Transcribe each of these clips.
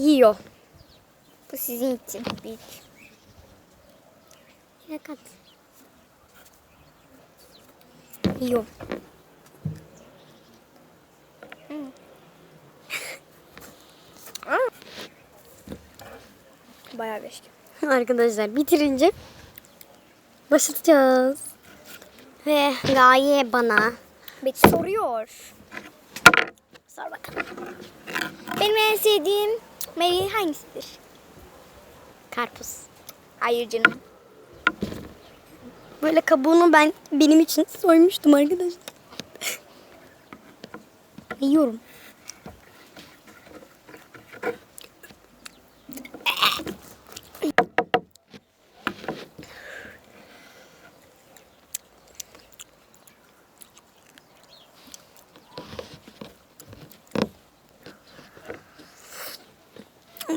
Yiyor. Bu sizin için. Büyük. Yine kat. Yiyor. Bayağı beşki. Arkadaşlar bitirince başlatacağız. Ve Gaye bana Betty soruyor. Sor bakalım. Benim en sevdiğim meyve hangisidir? karpuz. Hayır canım. Böyle kabuğunu ben benim için soymuştum arkadaşlar. Yiyorum.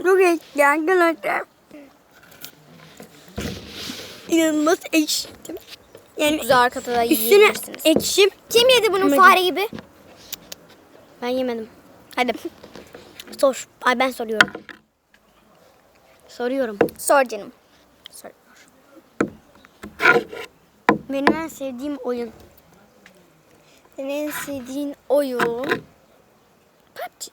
Çok ekşi arkadaşlar. İnanılmaz ekşi. Yani Güzel arkada da üstüne yiyebilirsiniz. ekşi. Kim yedi bunu Yemedim. fare gibi? Ben yemedim. Hadi. Sor. Ay ben soruyorum. Soruyorum. Sor canım. Sor. Benim en sevdiğim oyun. Senin en sevdiğin oyun? PUBG.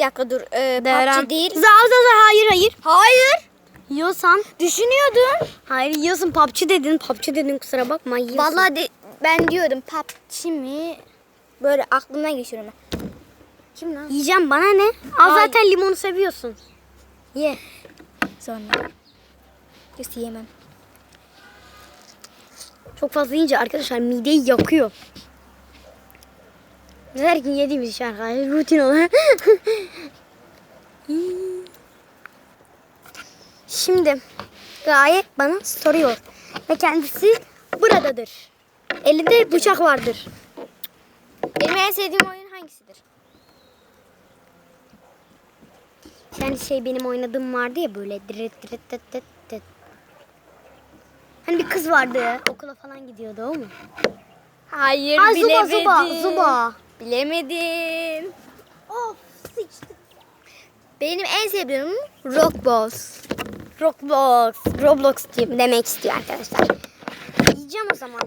Bir dakika dur. Ee, PUBG değil. Za za za hayır hayır. Hayır. Yiyorsan. Düşünüyordum. Hayır yiyorsun PUBG dedin. PUBG dedin kusura bakma yiyorsun. Vallahi de, ben diyordum PUBG mi? Böyle aklımdan geçiyorum ben. Kim lan? Yiyeceğim bana ne? Al Ay. zaten limonu seviyorsun. Ye. Sonra. Yok yemem. Çok fazla yiyince arkadaşlar mideyi yakıyor. Biz her gün yediğimiz arkadaşlar rutin olarak. Şimdi Gaye bana soruyor ve kendisi buradadır. Elinde bıçak vardır. Benim en sevdiğim oyun hangisidir? Yani şey benim oynadığım vardı ya böyle diret diret tet tet tet. Hani bir kız vardı okula falan gidiyordu o mu? Hayır Ha Zuba bilemedin. Zuba Zuba. Bilemedin. Of sıçtı. Benim en sevdiğim Rockboss. Roblox. Roblox demek istiyor arkadaşlar. Yiyeceğim o zaman.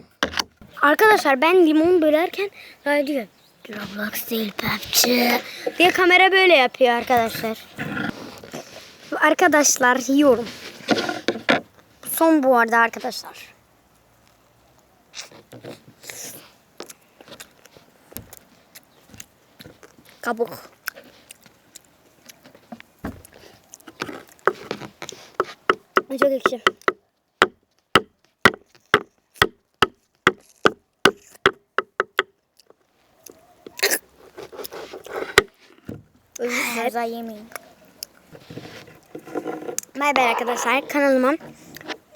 Arkadaşlar ben limon bölerken böyle diyor. Roblox değil PUBG. Diye kamera böyle yapıyor arkadaşlar. Arkadaşlar yiyorum. Son bu arada arkadaşlar. Kabuk. Çok ekşi. Fazla yemeyin. Bay arkadaşlar kanalıma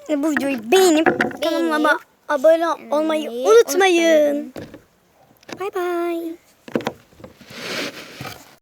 bu videoyu beğenip kanalıma abone olmayı Beğenmeyi unutmayın. Bay bay.